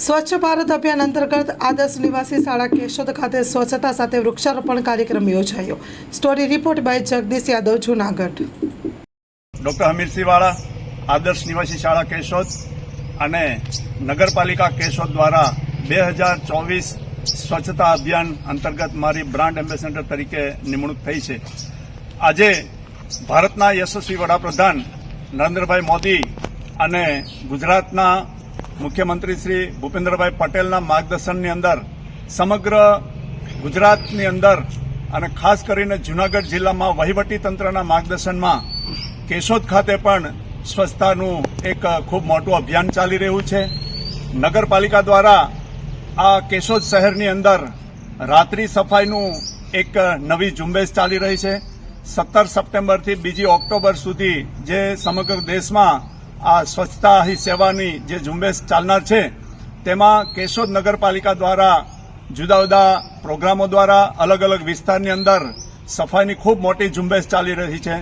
સ્વચ્છ ભારત અભિયાન અંતર્ગત આદર્શ નિવાસી શાળા કેશોદ ખાતે સ્વચ્છતા સાથે વૃક્ષારોપણ કાર્યક્રમ યોજાયો. Story report by Jagdish Yadav, Junagadh. Doctor Hamirsinhvala આદર્શ નિવાસી શાળા કેશોદ અને નગરપાલિકા કેશોદ દ્વારા બે હજાર ચોવીસ સ્વચ્છતા અભિયાન અંતર્ગત મારી બ્રાન્ડ એમ્બેસેડર તરીકે નિમણૂક થઈ છે. આજે ભારતના યશસ્વી વડાપ્રધાન નરેન્દ્રભાઈ મોદી અને ગુજરાતના મુખ્યમંત્રી શ્રી ભૂપેન્દ્રભાઈ પટેલના માર્ગદર્શનની અંદર સમગ્ર ગુજરાતની અંદર અને ખાસ કરીને જૂનાગઢ જિલ્લામાં વહીવટી તંત્રના માર્ગદર્શનમાં કેશોદ ખાતે પણ સ્વચ્છતાનું એક ખૂબ મોટું અભિયાન ચાલી રહ્યું છે. નગરપાલિકા દ્વારા આ કેશોદ શહેરની અંદર રાત્રિ સફાઈનું એક નવી ઝુંબેશ ચાલી રહી છે. સત્તર સપ્ટેમ્બરથી બીજી ઓક્ટોબર સુધી જે સમગ્ર દેશમાં આ સ્વચ્છતા હી સેવાની જે ઝુંબેશ ચાલનાર છે, તેમાં કેશોદ નગરપાલિકા દ્વારા, જુદા જુદા પ્રોગ્રામો દ્વારા, અલગ અલગ વિસ્તારની અંદર સફાઈની ખૂબ મોટી ઝુંબેશ ચાલી રહી છે.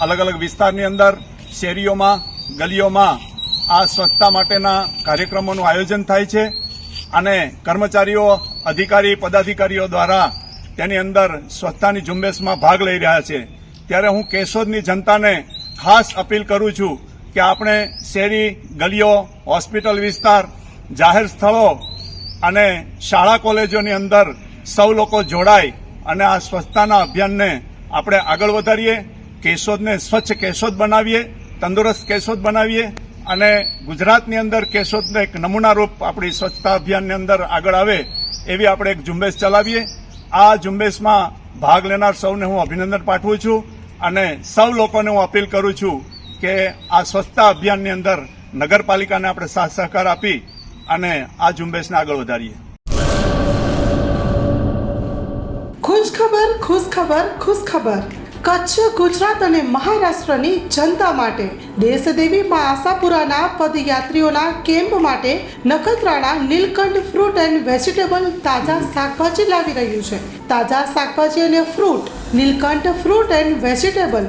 અલગ અલગ વિસ્તારની અંદર શેરીઓમાં, ગલીઓમાં આ સ્વચ્છતા માટેના કાર્યક્રમોનું આયોજન થાય છે અને કર્મચારીઓ, અધિકારી, પદાધિકારીઓ દ્વારા તેની અંદર સ્વચ્છતાની ઝુંબેશમાં ભાગ લઈ રહ્યા છે. ત્યારે હું કેશોદની જનતાને ખાસ અપીલ કરું છું કે આપણે શેરી, ગલીઓ, હોસ્પિટલ વિસ્તાર, જાહેર સ્થળો અને શાળા કોલેજોની અંદર સૌ લોકો જોડાય અને આ સ્વચ્છતાના અભિયાનને આપણે આગળ વધારીએ, કેશોદને સ્વચ્છ કેશોદ બનાવીએ, તંદુરસ્ત કેશોદ બનાવીએ અને ગુજરાતની અંદર કેશોદને એક નમૂનારૂપ આપણી સ્વચ્છતા અભિયાનની અંદર આગળ આવે એવી આપણે એક ઝુંબેશ ચલાવીએ. આ ઝુંબેશમાં ભાગ લેનાર સૌને હું અભિનંદન પાઠવું છું અને સૌ લોકોને હું અપીલ કરું છું કે આ સ્વચ્છતા અભિયાનની અંદર નગરપાલિકાને આપણે સાથ સહકાર આપી અને આ ઝુંબેશને આગળ વધારીએ. ખુશ ખબર ખુશ ખબર ખુશ ખબર. કચ્છ, ગુજરાત અને મહારાષ્ટ્રની જનતા માટે, દેશદેવી માં આશાપુરાના પદયાત્રીઓના કેમ્પ માટે Nakhatrana, Nilkanth fruit and vegetable તાજા શાકભાજી લાવી રહ્યું છે. તાજા શાકભાજી અને fruit, Nilkanth fruit and vegetable